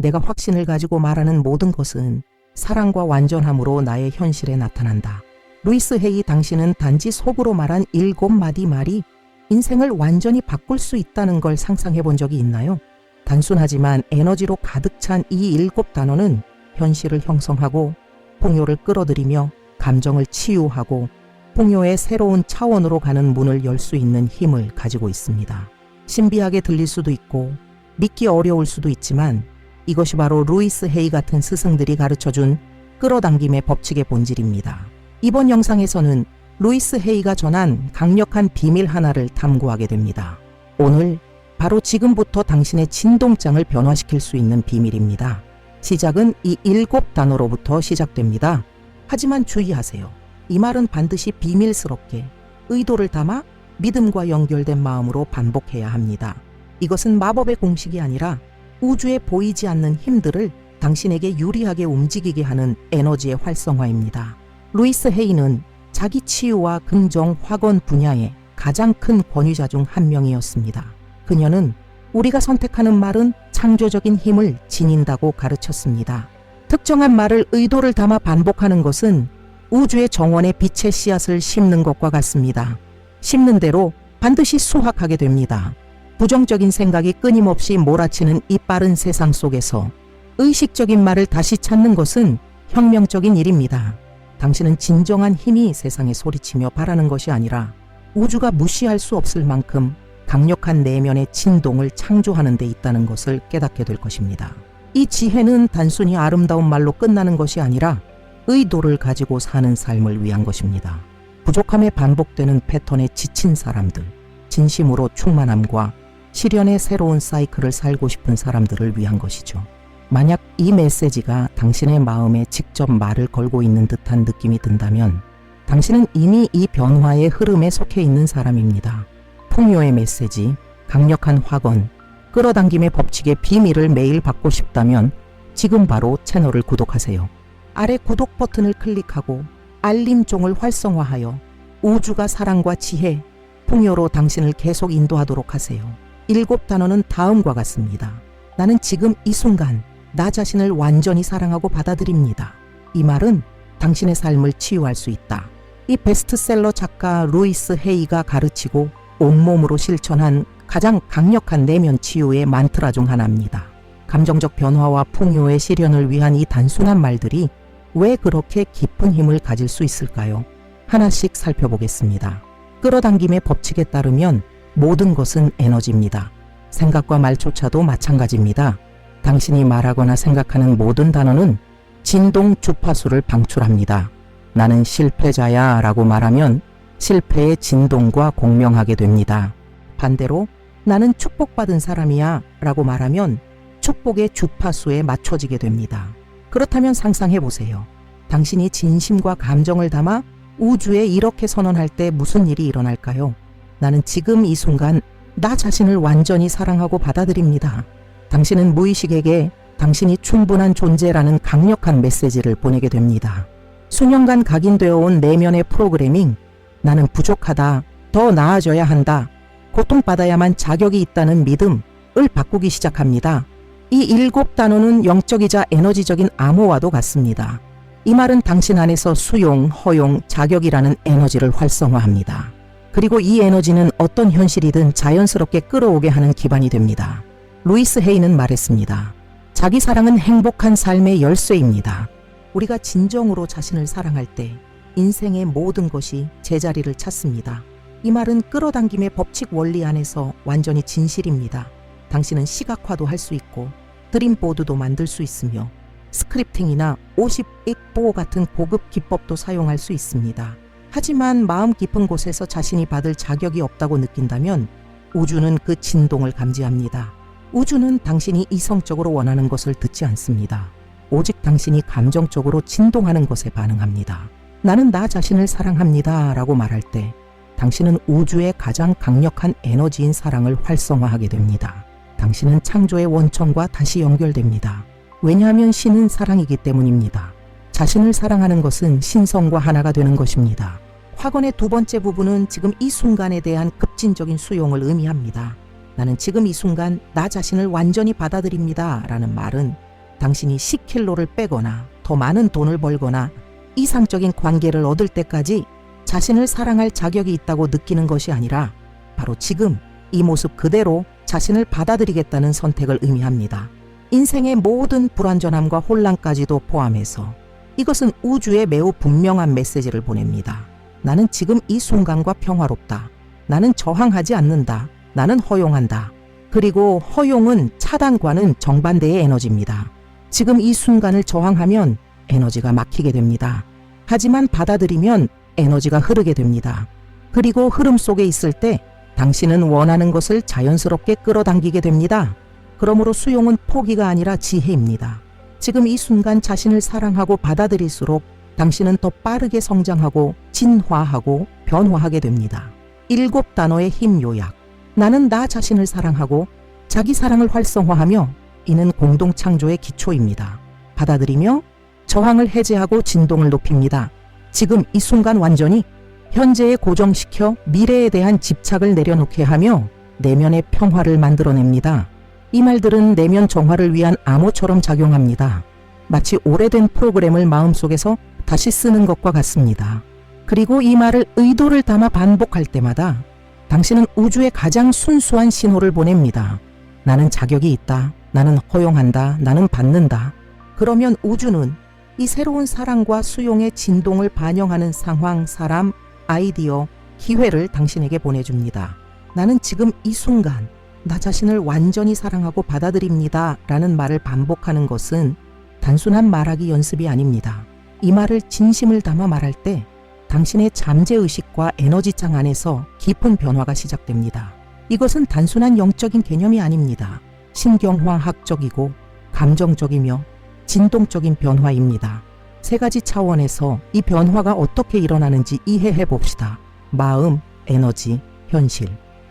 내가 확신을 가지고 말하는 모든 것은 사랑과 완전함으로 나의 현실에 나타난다. 루이스 헤이 당신은 단지 속으로 말한 일곱 마디 말이 인생을 완전히 바꿀 수 있다는 걸 상상해 본 적이 있나요? 단순하지만 에너지로 가득 찬 이 일곱 단어는 현실을 형성하고 풍요를 끌어들이며 감정을 치유하고 풍요의 새로운 차원으로 가는 문을 열 수 있는 힘을 가지고 있습니다. 신비하게 들릴 수도 있고 믿기 어려울 수도 있지만 이것이 바로 루이스 헤이 같은 스승들이 가르쳐준 끌어당김의 법칙의 본질입니다. 이번 영상에서는 루이스 헤이가 전한 강력한 비밀 하나를 탐구하게 됩니다. 오늘 바로 지금부터 당신의 진동장을 변화시킬 수 있는 비밀입니다. 시작은 이 일곱 단어로부터 시작됩니다. 하지만 주의하세요. 이 말은 반드시 비밀스럽게 의도를 담아 믿음과 연결된 마음으로 반복해야 합니다. 이것은 마법의 공식이 아니라 우주에 보이지 않는 힘들을 당신에게 유리하게 움직이게 하는 에너지의 활성화입니다. 루이스 헤이는 자기 치유와 긍정 확언 분야의 가장 큰 권위자 중 한 명이었습니다. 그녀는 우리가 선택하는 말은 창조적인 힘을 지닌다고 가르쳤습니다. 특정한 말을 의도를 담아 반복하는 것은 우주의 정원에 빛의 씨앗을 심는 것과 같습니다. 심는 대로 반드시 수확하게 됩니다. 부정적인 생각이 끊임없이 몰아치는 이 빠른 세상 속에서 의식적인 말을 다시 찾는 것은 혁명적인 일입니다. 당신은 진정한 힘이 세상에 소리치며 바라는 것이 아니라 우주가 무시할 수 없을 만큼 강력한 내면의 진동을 창조하는 데 있다는 것을 깨닫게 될 것입니다. 이 지혜는 단순히 아름다운 말로 끝나는 것이 아니라 의도를 가지고 사는 삶을 위한 것입니다. 부족함에 반복되는 패턴에 지친 사람들, 진심으로 충만함과 실현의 새로운 사이클을 살고 싶은 사람들을 위한 것이죠. 만약 이 메시지가 당신의 마음에 직접 말을 걸고 있는 듯한 느낌이 든다면 당신은 이미 이 변화의 흐름에 속해 있는 사람입니다. 풍요의 메시지, 강력한 확언, 끌어당김의 법칙의 비밀을 매일 받고 싶다면 지금 바로 채널을 구독하세요. 아래 구독 버튼을 클릭하고 알림종을 활성화하여 우주가 사랑과 지혜, 풍요로 당신을 계속 인도하도록 하세요. 일곱 단어는 다음과 같습니다. 나는 지금 이 순간 나 자신을 완전히 사랑하고 받아들입니다. 이 말은 당신의 삶을 치유할 수 있다. 이 베스트셀러 작가 루이스 헤이가 가르치고 온몸으로 실천한 가장 강력한 내면 치유의 만트라 중 하나입니다. 감정적 변화와 풍요의 실현을 위한 이 단순한 말들이 왜 그렇게 깊은 힘을 가질 수 있을까요? 하나씩 살펴보겠습니다. 끌어당김의 법칙에 따르면 모든 것은 에너지입니다. 생각과 말조차도 마찬가지입니다. 당신이 말하거나 생각하는 모든 단어는 진동 주파수를 방출합니다. 나는 실패자야 라고 말하면 실패의 진동과 공명하게 됩니다. 반대로 나는 축복받은 사람이야 라고 말하면 축복의 주파수에 맞춰지게 됩니다. 그렇다면 상상해 보세요. 당신이 진심과 감정을 담아 우주에 이렇게 선언할 때 무슨 일이 일어날까요? 나는 지금 이 순간 나 자신을 완전히 사랑하고 받아들입니다. 당신은 무의식에게 당신이 충분한 존재라는 강력한 메시지를 보내게 됩니다. 수년간 각인되어 온 내면의 프로그래밍, 나는 부족하다, 더 나아져야 한다, 고통받아야만 자격이 있다는 믿음을 바꾸기 시작합니다. 이 일곱 단어는 영적이자 에너지적인 암호와도 같습니다. 이 말은 당신 안에서 수용, 허용, 자격이라는 에너지를 활성화합니다. 그리고 이 에너지는 어떤 현실이든 자연스럽게 끌어오게 하는 기반이 됩니다. 루이스 헤이는 말했습니다. 자기 사랑은 행복한 삶의 열쇠입니다. 우리가 진정으로 자신을 사랑할 때 인생의 모든 것이 제자리를 찾습니다. 이 말은 끌어당김의 법칙 원리 안에서 완전히 진실입니다. 당신은 시각화도 할 수 있고 드림보드도 만들 수 있으며 스크립팅이나 50익보 같은 고급 기법도 사용할 수 있습니다. 하지만 마음 깊은 곳에서 자신이 받을 자격이 없다고 느낀다면 우주는 그 진동을 감지합니다. 우주는 당신이 이성적으로 원하는 것을 듣지 않습니다. 오직 당신이 감정적으로 진동하는 것에 반응합니다. 나는 나 자신을 사랑합니다. 라고 말할 때 당신은 우주의 가장 강력한 에너지인 사랑을 활성화하게 됩니다. 당신은 창조의 원천과 다시 연결됩니다. 왜냐하면 신은 사랑이기 때문입니다. 자신을 사랑하는 것은 신성과 하나가 되는 것입니다. 확언의 두 번째 부분은 지금 이 순간에 대한 급진적인 수용을 의미합니다. 나는 지금 이 순간 나 자신을 완전히 받아들입니다. 라는 말은 당신이 10킬로를 빼거나 더 많은 돈을 벌거나 이상적인 관계를 얻을 때까지 자신을 사랑할 자격이 있다고 느끼는 것이 아니라 바로 지금 이 모습 그대로 자신을 받아들이겠다는 선택을 의미합니다. 인생의 모든 불완전함과 혼란까지도 포함해서 이것은 우주에 매우 분명한 메시지를 보냅니다. 나는 지금 이 순간과 평화롭다. 나는 저항하지 않는다. 나는 허용한다. 그리고 허용은 차단과는 정반대의 에너지입니다. 지금 이 순간을 저항하면 에너지가 막히게 됩니다. 하지만 받아들이면 에너지가 흐르게 됩니다. 그리고 흐름 속에 있을 때 당신은 원하는 것을 자연스럽게 끌어당기게 됩니다. 그러므로 수용은 포기가 아니라 지혜입니다. 지금 이 순간 자신을 사랑하고 받아들일수록 당신은 더 빠르게 성장하고 진화하고 변화하게 됩니다. 일곱 단어의 힘 요약. 나는 나 자신을 사랑하고 자기 사랑을 활성화하며 이는 공동 창조의 기초입니다. 받아들이며 저항을 해제하고 진동을 높입니다. 지금 이 순간 완전히 현재에 고정시켜 미래에 대한 집착을 내려놓게 하며 내면의 평화를 만들어냅니다. 이 말들은 내면 정화를 위한 암호처럼 작용합니다. 마치 오래된 프로그램을 마음속에서 다시 쓰는 것과 같습니다. 그리고 이 말을 의도를 담아 반복할 때마다 당신은 우주에 가장 순수한 신호를 보냅니다. 나는 자격이 있다. 나는 허용한다. 나는 받는다. 그러면 우주는 이 새로운 사랑과 수용의 진동을 반영하는 상황, 사람, 아이디어, 기회를 당신에게 보내줍니다. 나는 지금 이 순간 나 자신을 완전히 사랑하고 받아들입니다. 라는 말을 반복하는 것은 단순한 말하기 연습이 아닙니다. 이 말을 진심을 담아 말할 때 당신의 잠재의식과 에너지장 안에서 깊은 변화가 시작됩니다. 이것은 단순한 영적인 개념이 아닙니다. 신경화학적이고 감정적이며 진동적인 변화입니다. 세 가지 차원에서 이 변화가 어떻게 일어나는지 이해해 봅시다. 마음, 에너지, 현실.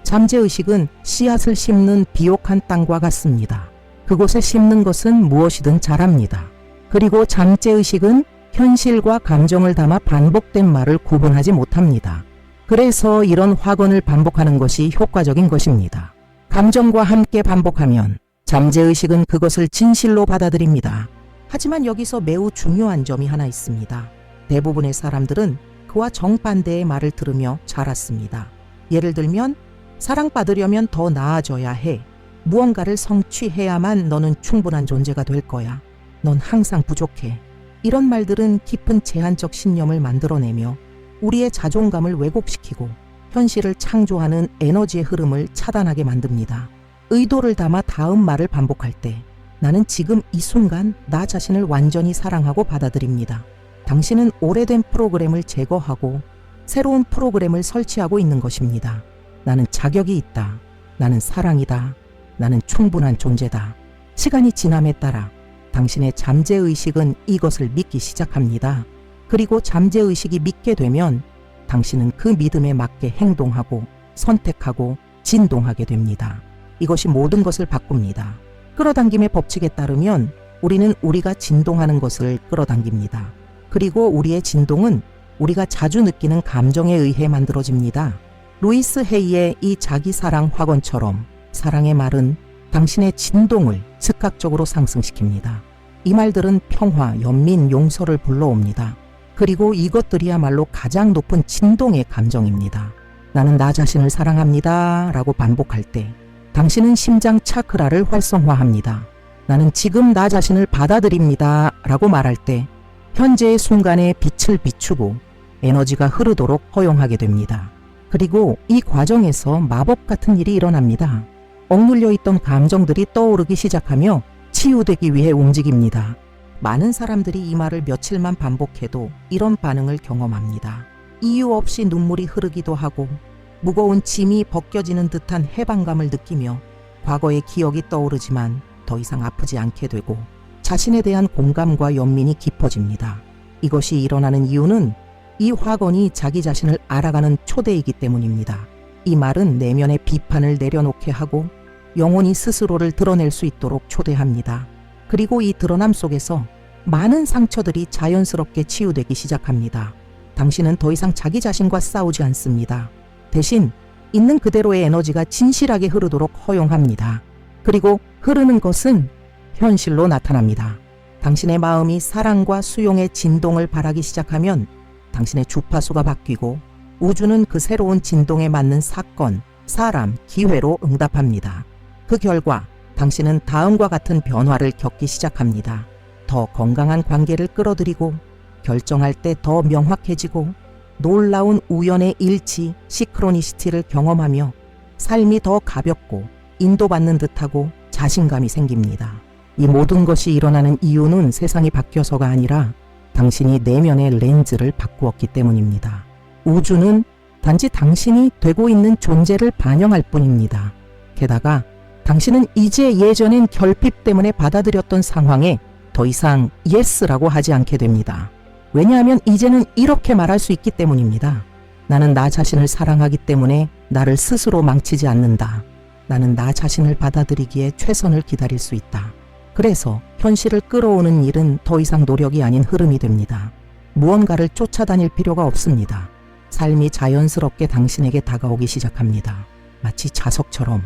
잠재의식은 씨앗을 심는 비옥한 땅과 같습니다. 그곳에 심는 것은 무엇이든 자랍니다. 그리고 잠재의식은 현실과 감정을 담아 반복된 말을 구분하지 못합니다. 그래서 이런 확언을 반복하는 것이 효과적인 것입니다. 감정과 함께 반복하면 잠재의식은 그것을 진실로 받아들입니다. 하지만 여기서 매우 중요한 점이 하나 있습니다. 대부분의 사람들은 그와 정반대의 말을 들으며 자랐습니다. 예를 들면 사랑받으려면 더 나아져야 해. 무언가를 성취해야만 너는 충분한 존재가 될 거야. 넌 항상 부족해. 이런 말들은 깊은 제한적 신념을 만들어내며 우리의 자존감을 왜곡시키고 현실을 창조하는 에너지의 흐름을 차단하게 만듭니다. 의도를 담아 다음 말을 반복할 때 나는 지금 이 순간 나 자신을 완전히 사랑하고 받아들입니다. 당신은 오래된 프로그램을 제거하고 새로운 프로그램을 설치하고 있는 것입니다. 나는 자격이 있다. 나는 사랑이다. 나는 충분한 존재다. 시간이 지남에 따라 당신의 잠재의식은 이것을 믿기 시작합니다. 그리고 잠재의식이 믿게 되면 당신은 그 믿음에 맞게 행동하고 선택하고 진동하게 됩니다. 이것이 모든 것을 바꿉니다. 끌어당김의 법칙에 따르면 우리는 우리가 진동하는 것을 끌어당깁니다. 그리고 우리의 진동은 우리가 자주 느끼는 감정에 의해 만들어집니다. 루이스 헤이의 이 자기 사랑 확언처럼 사랑의 말은 당신의 진동을 즉각적으로 상승시킵니다. 이 말들은 평화, 연민, 용서를 불러옵니다. 그리고 이것들이야말로 가장 높은 진동의 감정입니다. 나는 나 자신을 사랑합니다. 라고 반복할 때 당신은 심장 차크라를 활성화합니다. 나는 지금 나 자신을 받아들입니다. 라고 말할 때 현재의 순간에 빛을 비추고 에너지가 흐르도록 허용하게 됩니다. 그리고 이 과정에서 마법 같은 일이 일어납니다. 억눌려 있던 감정들이 떠오르기 시작하며 치유되기 위해 움직입니다. 많은 사람들이 이 말을 며칠만 반복해도 이런 반응을 경험합니다. 이유 없이 눈물이 흐르기도 하고 무거운 짐이 벗겨지는 듯한 해방감을 느끼며 과거의 기억이 떠오르지만 더 이상 아프지 않게 되고 자신에 대한 공감과 연민이 깊어집니다. 이것이 일어나는 이유는 이 화건이 자기 자신을 알아가는 초대이기 때문입니다. 이 말은 내면의 비판을 내려놓게 하고 영혼이 스스로를 드러낼 수 있도록 초대합니다. 그리고 이 드러남 속에서 많은 상처들이 자연스럽게 치유되기 시작합니다. 당신은 더 이상 자기 자신과 싸우지 않습니다. 대신 있는 그대로의 에너지가 진실하게 흐르도록 허용합니다. 그리고 흐르는 것은 현실로 나타납니다. 당신의 마음이 사랑과 수용의 진동을 바라기 시작하면 당신의 주파수가 바뀌고 우주는 그 새로운 진동에 맞는 사건, 사람, 기회로 응답합니다. 그 결과 당신은 다음과 같은 변화를 겪기 시작합니다. 더 건강한 관계를 끌어들이고 결정할 때 더 명확해지고 놀라운 우연의 일치, 시크로니시티를 경험하며 삶이 더 가볍고 인도받는 듯하고 자신감이 생깁니다. 이 모든 것이 일어나는 이유는 세상이 바뀌어서가 아니라 당신이 내면의 렌즈를 바꾸었기 때문입니다. 우주는 단지 당신이 되고 있는 존재를 반영할 뿐입니다. 게다가 당신은 이제 예전엔 결핍 때문에 받아들였던 상황에 더 이상 예스라고 하지 않게 됩니다. 왜냐하면 이제는 이렇게 말할 수 있기 때문입니다. 나는 나 자신을 사랑하기 때문에 나를 스스로 망치지 않는다. 나는 나 자신을 받아들이기에 최선을 기다릴 수 있다. 그래서 현실을 끌어오는 일은 더 이상 노력이 아닌 흐름이 됩니다. 무언가를 쫓아다닐 필요가 없습니다. 삶이 자연스럽게 당신에게 다가오기 시작합니다. 마치 자석처럼.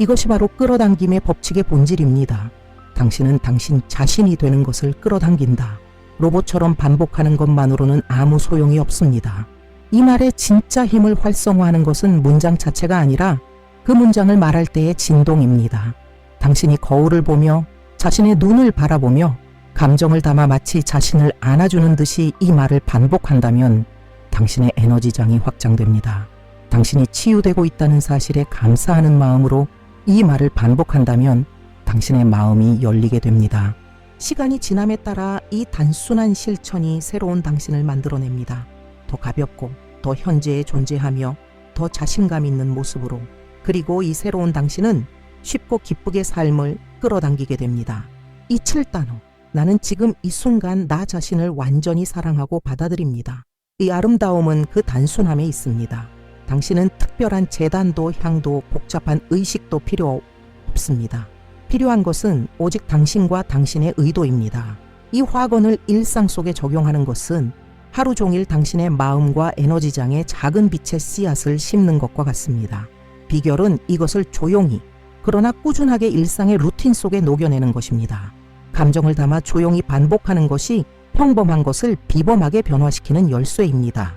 이것이 바로 끌어당김의 법칙의 본질입니다. 당신은 당신 자신이 되는 것을 끌어당긴다. 로봇처럼 반복하는 것만으로는 아무 소용이 없습니다. 이 말의 진짜 힘을 활성화하는 것은 문장 자체가 아니라 그 문장을 말할 때의 진동입니다. 당신이 거울을 보며 자신의 눈을 바라보며 감정을 담아 마치 자신을 안아주는 듯이 이 말을 반복한다면 당신의 에너지장이 확장됩니다. 당신이 치유되고 있다는 사실에 감사하는 마음으로 이 말을 반복한다면 당신의 마음이 열리게 됩니다. 시간이 지남에 따라 이 단순한 실천이 새로운 당신을 만들어냅니다. 더 가볍고 더 현재에 존재하며 더 자신감 있는 모습으로 그리고 이 새로운 당신은 쉽고 기쁘게 삶을 끌어당기게 됩니다. 이 7단어 나는 지금 이 순간 나 자신을 완전히 사랑하고 받아들입니다. 이 아름다움은 그 단순함에 있습니다. 당신은 특별한 재단도 향도 복잡한 의식도 필요 없습니다. 필요한 것은 오직 당신과 당신의 의도입니다. 이 화건을 일상 속에 적용하는 것은 하루 종일 당신의 마음과 에너지장에 작은 빛의 씨앗을 심는 것과 같습니다. 비결은 이것을 조용히 그러나 꾸준하게 일상의 루틴 속에 녹여내는 것입니다. 감정을 담아 조용히 반복하는 것이 평범한 것을 비범하게 변화시키는 열쇠입니다.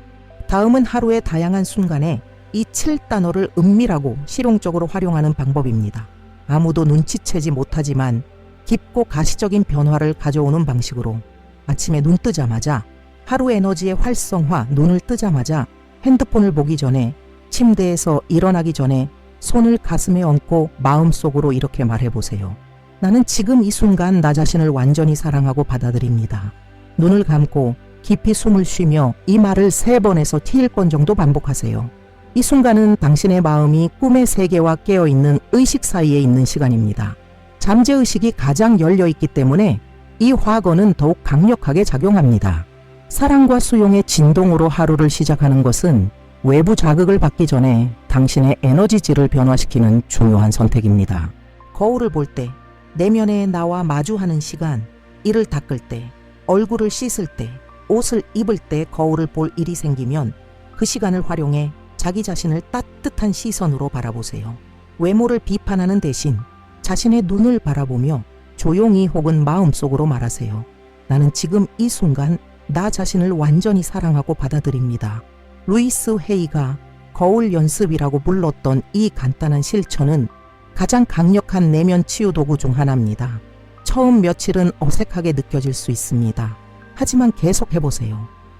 다음은 하루의 다양한 순간에 이 7단어를 은밀하고 실용적으로 활용하는 방법입니다. 아무도 눈치채지 못하지만 깊고 가시적인 변화를 가져오는 방식으로 아침에 눈 뜨자마자 하루 에너지의 활성화 눈을 뜨자마자 핸드폰을 보기 전에 침대에서 일어나기 전에 손을 가슴에 얹고 마음속으로 이렇게 말해보세요. 나는 지금 이 순간 나 자신을 완전히 사랑하고 받아들입니다. 눈을 감고 깊이 숨을 쉬며 이 말을 세 번에서 티일 번 정도 반복하세요. 이 순간은 당신의 마음이 꿈의 세계와 깨어있는 의식 사이에 있는 시간입니다. 잠재의식이 가장 열려있기 때문에 이 화건은 더욱 강력하게 작용합니다. 사랑과 수용의 진동으로 하루를 시작하는 것은 외부 자극을 받기 전에 당신의 에너지질을 변화시키는 중요한 선택입니다. 거울을 볼 때, 내면의 나와 마주하는 시간, 이를 닦을 때, 얼굴을 씻을 때, 옷을 입을 때 거울을 볼 일이 생기면 그 시간을 활용해 자기 자신을 따뜻한 시선으로 바라보세요. 외모를 비판하는 대신 자신의 눈을 바라보며 조용히 혹은 마음속으로 말하세요. 나는 지금 이 순간 나 자신을 완전히 사랑하고 받아들입니다. 루이스 헤이가 거울 연습이라고 불렀던 이 간단한 실천은 가장 강력한 내면 치유 도구 중 하나입니다. 처음 며칠은 어색하게 느껴질 수 있습니다. 하지만 계속 해보세요.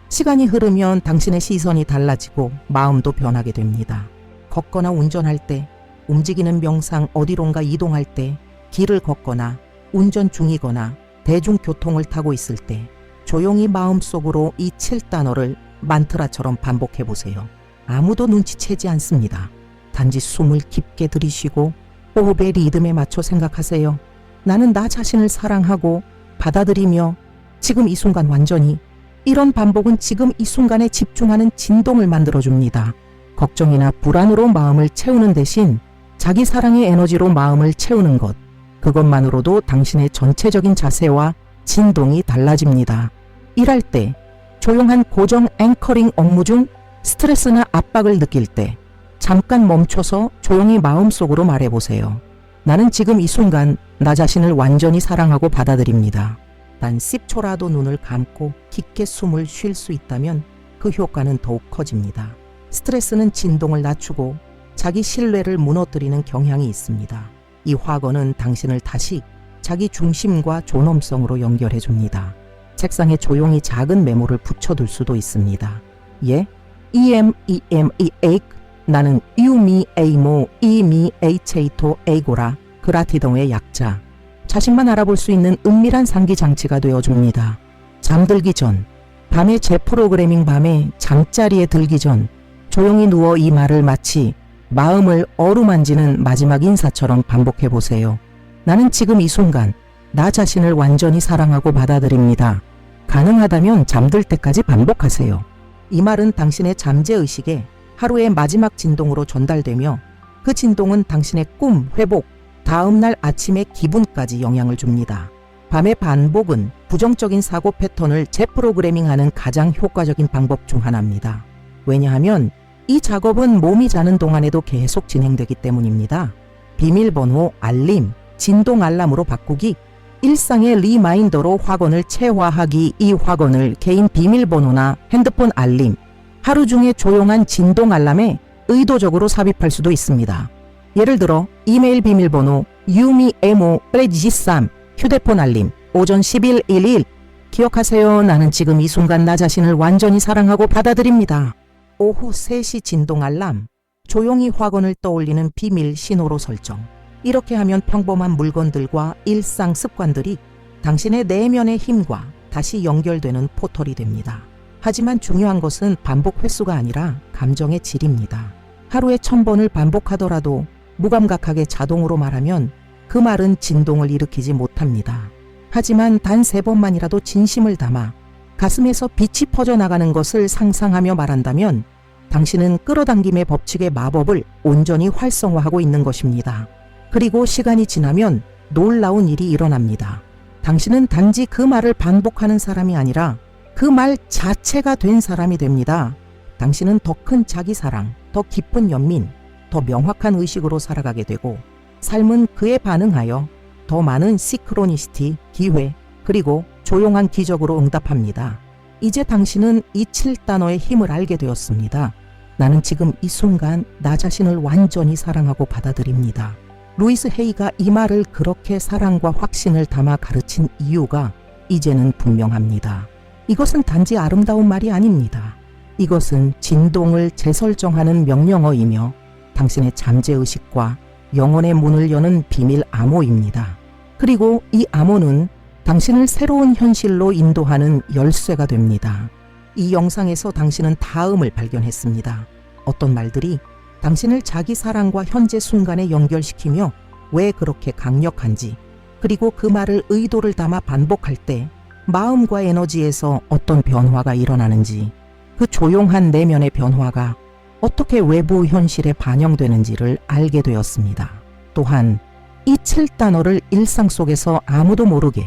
시간이 흐르면 당신의 시선이 달라지고 마음도 변하게 됩니다. 걷거나 운전할 때, 움직이는 명상 어디론가 이동할 때, 길을 걷거나 운전 중이거나 대중교통을 타고 있을 때 조용히 마음속으로 이 7단어를 만트라처럼 반복해 보세요. 아무도 눈치채지 않습니다. 단지 숨을 깊게 들이쉬고 호흡의 리듬에 맞춰 생각하세요. 나는 나 자신을 사랑하고 받아들이며 지금 이 순간 완전히 이런 반복은 지금 이 순간에 집중하는 진동을 만들어줍니다. 걱정이나 불안으로 마음을 채우는 대신 자기 사랑의 에너지로 마음을 채우는 것. 그것만으로도 당신의 전체적인 자세와 진동이 달라집니다. 일할 때, 조용한 고정 앵커링 업무 중 스트레스나 압박을 느낄 때, 잠깐 멈춰서 조용히 마음속으로 말해보세요. 나는 지금 이 순간 나 자신을 완전히 사랑하고 받아들입니다. 단 10초라도 눈을 감고 깊게 숨을 쉴 수 있다면 그 효과는 더욱 커집니다. 스트레스는 진동을 낮추고 자기 신뢰를 무너뜨리는 경향이 있습니다. 이 화건은 당신을 다시 자기 중심과 존엄성으로 연결해 줍니다. 책상에 조용히 작은 메모를 붙여둘 수도 있습니다. 예? EM, EM, EA 나는 유미 에이모 이미 에이체이토 에이고라 그라티동의 약자. 자신만 알아볼 수 있는 은밀한 상기 장치가 되어줍니다. 잠들기 전, 밤에 재프로그래밍 밤에 잠자리에 들기 전 조용히 누워 이 말을 마치 마음을 어루만지는 마지막 인사처럼 반복해 보세요. 나는 지금 이 순간 나 자신을 완전히 사랑하고 받아들입니다. 가능하다면 잠들 때까지 반복하세요. 이 말은 당신의 잠재 의식에 하루의 마지막 진동으로 전달되며 그 진동은 당신의 꿈, 회복, 다음날 아침의 기분까지 영향을 줍니다. 밤의 반복은 부정적인 사고 패턴을 재프로그래밍하는 가장 효과적인 방법 중 하나입니다. 왜냐하면 이 작업은 몸이 자는 동안에도 계속 진행되기 때문입니다. 비밀번호 알림, 진동 알람으로 바꾸기, 일상의 리마인더로 확언을 체화하기, 이 확언을 개인 비밀번호나 핸드폰 알림, 하루 중에 조용한 진동 알람에 의도적으로 삽입할 수도 있습니다. 예를 들어 이메일 비밀번호 유미 에모 프레지삼 휴대폰 알림 오전 10일 11 기억하세요. 나는 지금 이 순간 나 자신을 완전히 사랑하고 받아들입니다. 오후 3시 진동 알람 조용히 확언을 떠올리는 비밀 신호로 설정 이렇게 하면 평범한 물건들과 일상 습관들이 당신의 내면의 힘과 다시 연결되는 포털이 됩니다. 하지만 중요한 것은 반복 횟수가 아니라 감정의 질입니다. 하루에 천 번을 반복하더라도 무감각하게 자동으로 말하면 그 말은 진동을 일으키지 못합니다. 하지만 단 세 번만이라도 진심을 담아 가슴에서 빛이 퍼져나가는 것을 상상하며 말한다면 당신은 끌어당김의 법칙의 마법을 온전히 활성화하고 있는 것입니다. 그리고 시간이 지나면 놀라운 일이 일어납니다. 당신은 단지 그 말을 반복하는 사람이 아니라 그 말 자체가 된 사람이 됩니다. 당신은 더 큰 자기 사랑, 더 깊은 연민, 더 명확한 의식으로 살아가게 되고 삶은 그에 반응하여 더 많은 시크로니시티, 기회, 그리고 조용한 기적으로 응답합니다. 이제 당신은 이 7단어의 힘을 알게 되었습니다. 나는 지금 이 순간 나 자신을 완전히 사랑하고 받아들입니다. 루이스 헤이가 이 말을 그렇게 사랑과 확신을 담아 가르친 이유가 이제는 분명합니다. 이것은 단지 아름다운 말이 아닙니다. 이것은 진동을 재설정하는 명령어이며 당신의 잠재의식과 영혼의 문을 여는 비밀 암호입니다. 그리고 이 암호는 당신을 새로운 현실로 인도하는 열쇠가 됩니다. 이 영상에서 당신은 다음을 발견했습니다. 어떤 말들이 당신을 자기 사랑과 현재 순간에 연결시키며 왜 그렇게 강력한지, 그리고 그 말을 의도를 담아 반복할 때 마음과 에너지에서 어떤 변화가 일어나는지, 그 조용한 내면의 변화가 어떻게 외부 현실에 반영되는지를 알게 되었습니다. 또한 이 7단어를 일상 속에서 아무도 모르게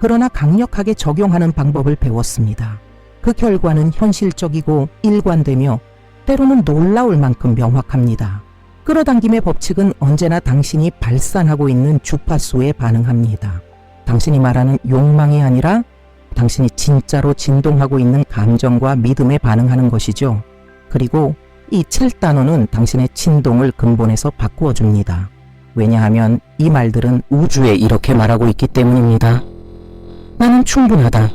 그러나 강력하게 적용하는 방법을 배웠습니다. 그 결과는 현실적이고 일관되며 때로는 놀라울 만큼 명확합니다. 끌어당김의 법칙은 언제나 당신이 발산하고 있는 주파수에 반응합니다. 당신이 말하는 욕망이 아니라 당신이 진짜로 진동하고 있는 감정과 믿음에 반응하는 것이죠. 그리고 이 7단어는 당신의 진동을 근본에서 바꾸어 줍니다. 왜냐하면 이 말들은 우주에 이렇게 말하고 있기 때문입니다. 나는 충분하다.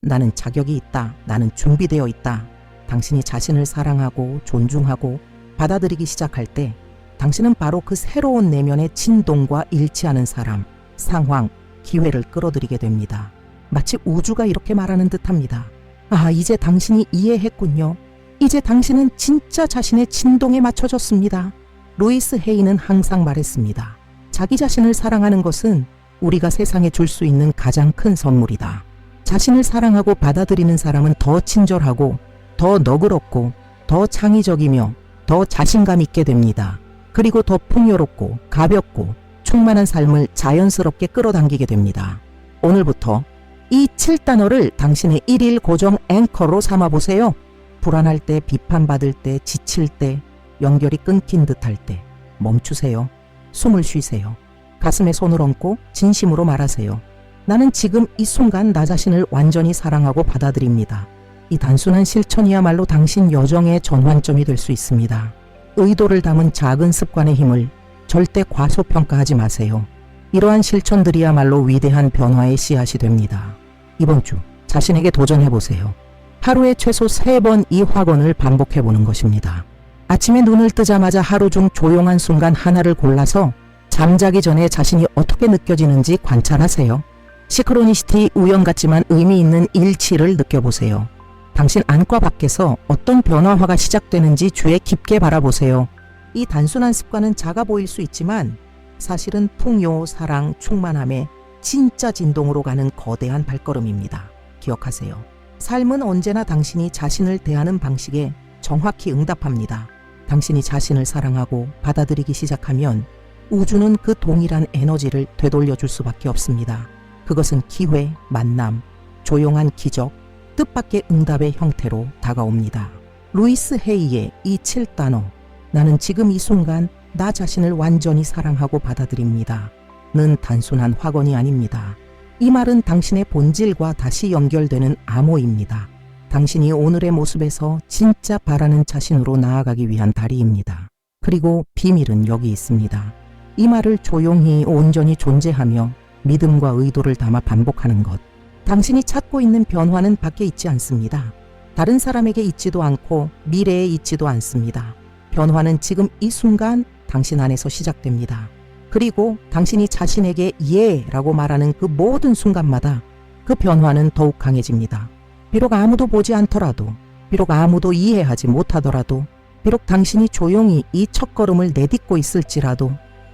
나는 자격이 있다. 나는 준비되어 있다. 당신이 자신을 사랑하고 존중하고 받아들이기 시작할 때 당신은 바로 그 새로운 내면의 진동과 일치하는 사람, 상황, 기회를 끌어들이게 됩니다. 마치 우주가 이렇게 말하는 듯 합니다. 아, 이제 당신이 이해했군요. 이제 당신은 진짜 자신의 진동에 맞춰졌습니다. 루이스 헤이는 항상 말했습니다. 자기 자신을 사랑하는 것은 우리가 세상에 줄 수 있는 가장 큰 선물이다. 자신을 사랑하고 받아들이는 사람은 더 친절하고 더 너그럽고 더 창의적이며 더 자신감 있게 됩니다. 그리고 더 풍요롭고 가볍고 충만한 삶을 자연스럽게 끌어당기게 됩니다. 오늘부터 이 7단어를 당신의 일일 고정 앵커로 삼아 보세요. 불안할 때, 비판받을 때, 지칠 때, 연결이 끊긴 듯할 때 멈추세요. 숨을 쉬세요. 가슴에 손을 얹고 진심으로 말하세요. 나는 지금 이 순간 나 자신을 완전히 사랑하고 받아들입니다. 이 단순한 실천이야말로 당신 여정의 전환점이 될 수 있습니다. 의도를 담은 작은 습관의 힘을 절대 과소평가하지 마세요. 이러한 실천들이야말로 위대한 변화의 씨앗이 됩니다. 이번 주 자신에게 도전해 보세요. 하루에 최소 3번 이 확언을 반복해 보는 것입니다. 아침에 눈을 뜨자마자 하루 중 조용한 순간 하나를 골라서 잠자기 전에 자신이 어떻게 느껴지는지 관찰하세요. 시크로니시티 우연 같지만 의미 있는 일치를 느껴보세요. 당신 안과 밖에서 어떤 변화화가 시작되는지 주에 깊게 바라보세요. 이 단순한 습관은 작아 보일 수 있지만 사실은 풍요, 사랑, 충만함에 진짜 진동으로 가는 거대한 발걸음입니다. 기억하세요. 삶은 언제나 당신이 자신을 대하는 방식에 정확히 응답합니다. 당신이 자신을 사랑하고 받아들이기 시작하면 우주는 그 동일한 에너지를 되돌려 줄 수밖에 없습니다. 그것은 기회, 만남, 조용한 기적, 뜻밖의 응답의 형태로 다가옵니다. 루이스 헤이의 이 7단어. 나는 지금 이 순간 나 자신을 완전히 사랑하고 받아들입니다. 는 단순한 확언이 아닙니다. 이 말은 당신의 본질과 다시 연결되는 암호입니다. 당신이 오늘의 모습에서 진짜 바라는 자신으로 나아가기 위한 다리입니다. 그리고 비밀은 여기 있습니다. 이 말을 조용히 온전히 존재하며 믿음과 의도를 담아 반복하는 것. 당신이 찾고 있는 변화는 밖에 있지 않습니다. 다른 사람에게 있지도 않고 미래에 있지도 않습니다. 변화는 지금 이 순간 당신 안에서 시작됩니다. 그리고 당신이 자신에게 예 라고 말하는 그 모든 순간마다 그 변화는 더욱 강해집니다. 비록 아무도 보지 않더라도, 비록 아무도 이해하지 못하더라도, 비록 당신이 조용히 이 첫걸음을 내딛고 있을지라도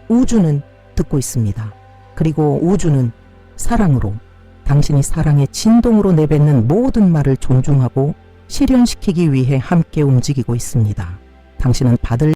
우주는 듣고 있습니다. 그리고 우주는 사랑으로 당신이 사랑의 진동으로 내뱉는 모든 말을 존중하고 실현시키기 위해 함께 움직이고 있습니다. 당신은 받을